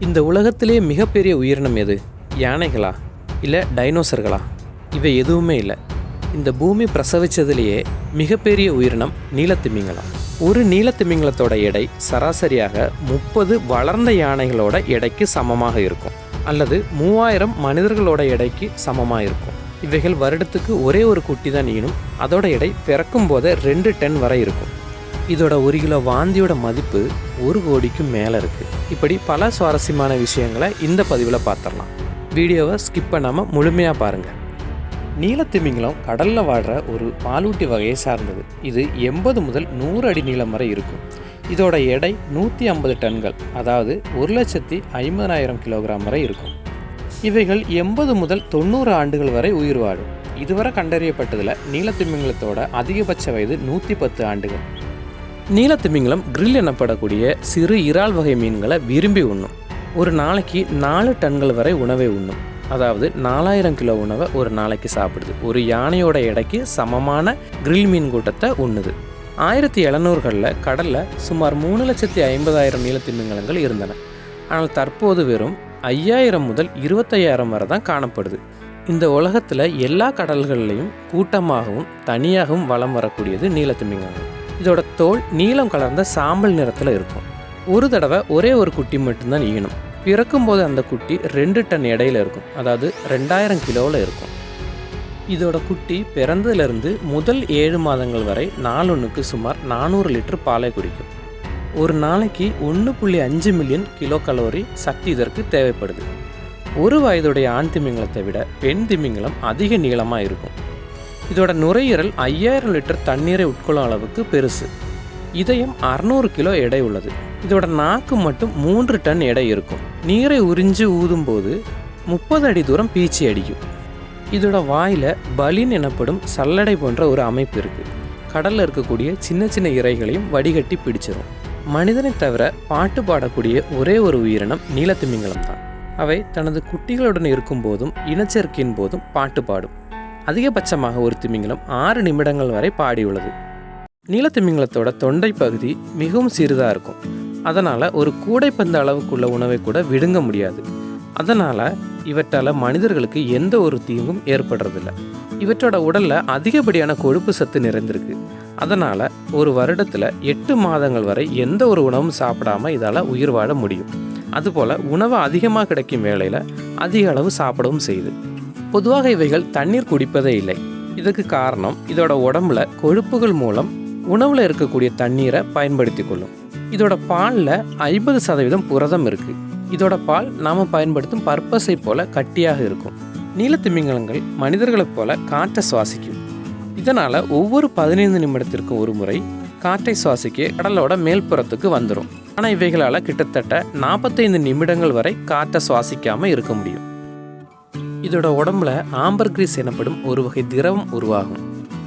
இந்த உலகத்திலே மிகப்பெரிய உயிரினம் எது? யானைகளா? இல்லை டைனோசர்களா? இவை எதுவுமே இல்லை. இந்த பூமி பிரசவித்ததுலேயே மிகப்பெரிய உயிரினம் நீலத்திமிங்கலம். ஒரு நீலத்திமிங்கலத்தோட எடை சராசரியாக முப்பது வளர்ந்த யானைகளோட எடைக்கு சமமாக இருக்கும். அல்லது மூவாயிரம் மனிதர்களோட எடைக்கு சமமாக இருக்கும். இவைகள் வருடத்துக்கு ஒரே ஒரு குட்டி தான் ஈனும் அதோட எடை பிறக்கும் போதே ரெண்டு டன் வரை இருக்கும். இதோட ஒரு கிலோ வாந்தியோட மதிப்பு ஒரு கோடிக்கும் மேலே இருக்குது இப்படி பல சுவாரஸ்யமான விஷயங்களை இந்த பதிவில் பார்த்துடலாம் வீடியோவை ஸ்கிப் பண்ணாமல் முழுமையாக பாருங்கள் நீலத்திமிங்கலம் கடலில் வாடுற ஒரு பாலூட்டி வகையை சார்ந்தது. இது எண்பது முதல் நூறு அடி நீளம் வரை இருக்கும். இதோட எடை நூற்றி ஐம்பது டன்கள் அதாவது ஒரு லட்சத்தி ஐம்பதாயிரம் கிலோகிராம் வரை இருக்கும். இவைகள் எண்பது முதல் தொண்ணூறு ஆண்டுகள் வரை உயிர் வாழும். இதுவரை கண்டறியப்பட்டதில் நீலத்திமிங்கலத்தோட அதிகபட்ச வயது நூற்றி பத்து ஆண்டுகள். நீலத்திமிங்கலம் கிரில் எனப்படக்கூடிய சிறு இறால் வகை மீன்களை விரும்பி உண்ணும். ஒரு நாளைக்கு நாலு டன்கள் வரை உணவை உண்ணும். அதாவது நாலாயிரம் கிலோ உணவை ஒரு நாளைக்கு சாப்பிடுது. ஒரு யானையோட எடைக்கு சமமான கிரில் மீன் கூட்டத்தை உண்ணுது. ஆயிரத்தி எழுநூறுகளில் கடலில் சுமார் மூணு லட்சத்தி ஐம்பதாயிரம் நீலத்திமிங்கலங்கள் இருந்தன. ஆனால் தற்போது வெறும் ஐயாயிரம் முதல் இருபத்தையாயிரம் வரை தான் காணப்படுது. இந்த உலகத்தில் எல்லா கடல்கள்லையும் கூட்டமாகவும் தனியாகவும் வலம் வரக்கூடியது நீலத்திமிங்கலம். இதோட தோல் நீலம் கலர்ந்த சாம்பல் நிறத்தில் இருக்கும். ஒரு தடவை ஒரே ஒரு குட்டி மட்டும்தான் ஈனும் பிறக்கும்போது அந்த குட்டி ரெண்டு டன் எடையில் இருக்கும். அதாவது ரெண்டாயிரம் கிலோவில் இருக்கும். இதோட குட்டி பிறந்ததுலேருந்து முதல் ஏழு மாதங்கள் வரை நாலொன்றுக்கு சுமார் நானூறு லிட்டர் பாலை குடிக்கும். ஒரு நாளைக்கு ஒன்று புள்ளி அஞ்சு மில்லியன் கிலோ கலோரி சக்தி இதற்கு தேவைப்படுது. ஒரு வயதுடைய ஆண் திமிங்கலத்தை விட பெண் திமிங்கலம் அதிக நீளமாக இருக்கும். இதோட நுரையீரல் ஐயாயிரம் லிட்டர் தண்ணீரை உட்கொள்ளும் அளவுக்கு பெருசு. இதயம் அறநூறு கிலோ எடை உள்ளது. இதோட நாக்கு மட்டும் மூன்று டன் எடை இருக்கும். நீரை உறிஞ்சு ஊதும்போது முப்பது அடி தூரம் பீச்சி அடிக்கும். இதோட வாயில் பலின் எனப்படும் சல்லடை போன்ற ஒரு அமைப்பு இருக்குது கடலில் இருக்கக்கூடிய சின்ன சின்ன இறைகளையும் வடிகட்டி பிடிச்சிரும். மனிதனை தவிர பாட்டு பாடக்கூடிய ஒரே ஒரு உயிரினம் நீலத்திமிங்கலம் தான். அவை தனது குட்டிகளுடன் இருக்கும்போதும் இனச்சேர்க்கையின் போதும் பாட்டு பாடும். அதிகபட்சமாக ஒரு திமிங்கலம் ஆறு நிமிடங்கள் வரை பாடியுள்ளது. நீலத்திமிங்கலத்தோட தொண்டை பகுதி மிகவும் சிறிதாக இருக்கும். அதனால் ஒரு கூடைப்பந்து அளவுக்குள்ள உணவை கூட விடுங்க முடியாது. அதனால் இவற்றால் மனிதர்களுக்கு எந்த ஒரு தீங்கும் ஏற்படுறதில்ல. இவற்றோட உடலில் அதிகப்படியான கொழுப்பு சத்து நிறைந்திருக்கு. அதனால் ஒரு வருடத்தில் எட்டு மாதங்கள் வரை எந்த ஒரு உணவும் சாப்பிடாம இதால் உயிர் வாழ முடியும். அதுபோல் உணவு அதிகமாக கிடைக்கும் வேளையில் அதிக அளவு சாப்பிடவும் செய்யுது. பொதுவாக இவைகள் தண்ணீர் குடிப்பதே இல்லை. இதுக்கு காரணம் இதோட உடம்புல கொழுப்புகள் மூலம் உணவில் இருக்கக்கூடிய தண்ணீரை பயன்படுத்தி கொள்ளும். இதோட பாலில் ஐம்பது சதவீதம் புரதம் இருக்குது இதோட பால் நாம் பயன்படுத்தும் பர்பஸை போல கட்டியாக இருக்கும். நீலத்திமிங்கலங்கள் மனிதர்களைப் போல காற்றை சுவாசிக்கும். இதனால் ஒவ்வொரு பதினைந்து நிமிடத்திற்கும் ஒரு முறை காற்றை சுவாசிக்க கடலோட மேல்புறத்துக்கு வந்துடும் ஆனால் இவைகளால் கிட்டத்தட்ட நாற்பத்தைந்து நிமிடங்கள் வரை காற்றை சுவாசிக்காமல் இருக்க முடியும். இதோட உடம்புல ஆம்பர்கிரீஸ் எனப்படும் ஒரு வகை திரவம் உருவாகும்.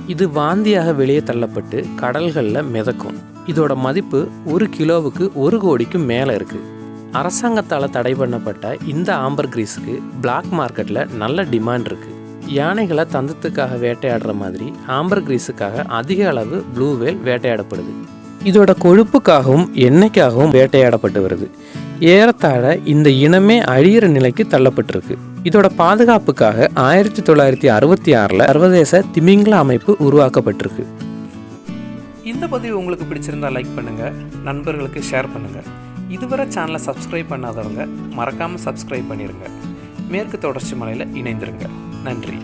இது வாந்தியாக வெளியே தள்ளப்பட்டு கடல்களில் மிதக்கும். இதோட மதிப்பு ஒரு கிலோவுக்கு ஒரு கோடிக்கும் மேலே இருக்குது அரசாங்கத்தால் தடை பண்ணப்பட்ட இந்த ஆம்பர் கிரீஸுக்கு பிளாக் மார்க்கெட்டில் நல்ல டிமாண்ட் இருக்குது யானைகளை தந்தத்துக்காக வேட்டையாடுற மாதிரி ஆம்பர் கிரீஸுக்காக அதிக அளவு ப்ளூ வேல் வேட்டையாடப்படுது. இதோட கொழுப்புக்காகவும் எண்ணெய்க்காகவும் வேட்டையாடப்பட்டு வருது. ஏறத்தாழ இந்த இனமே அழியிற நிலைக்கு தள்ளப்பட்டிருக்கு. இதோட பாதுகாப்புக்காக ஆயிரத்தி தொள்ளாயிரத்தி அறுபத்தி ஆறில் சர்வதேச திமிங்கல அமைப்பு உருவாக்கப்பட்டிருக்கு. இந்த பதிவு உங்களுக்கு பிடிச்சிருந்தா லைக் பண்ணுங்கள் நண்பர்களுக்கு ஷேர் பண்ணுங்கள் இதுவரை சேனலை சப்ஸ்கிரைப் பண்ணாதவங்க மறக்காமல் சப்ஸ்கிரைப் பண்ணிடுங்க மேற்கு தொடர்ச்சி மலையில் இணைந்திருங்க. நன்றி.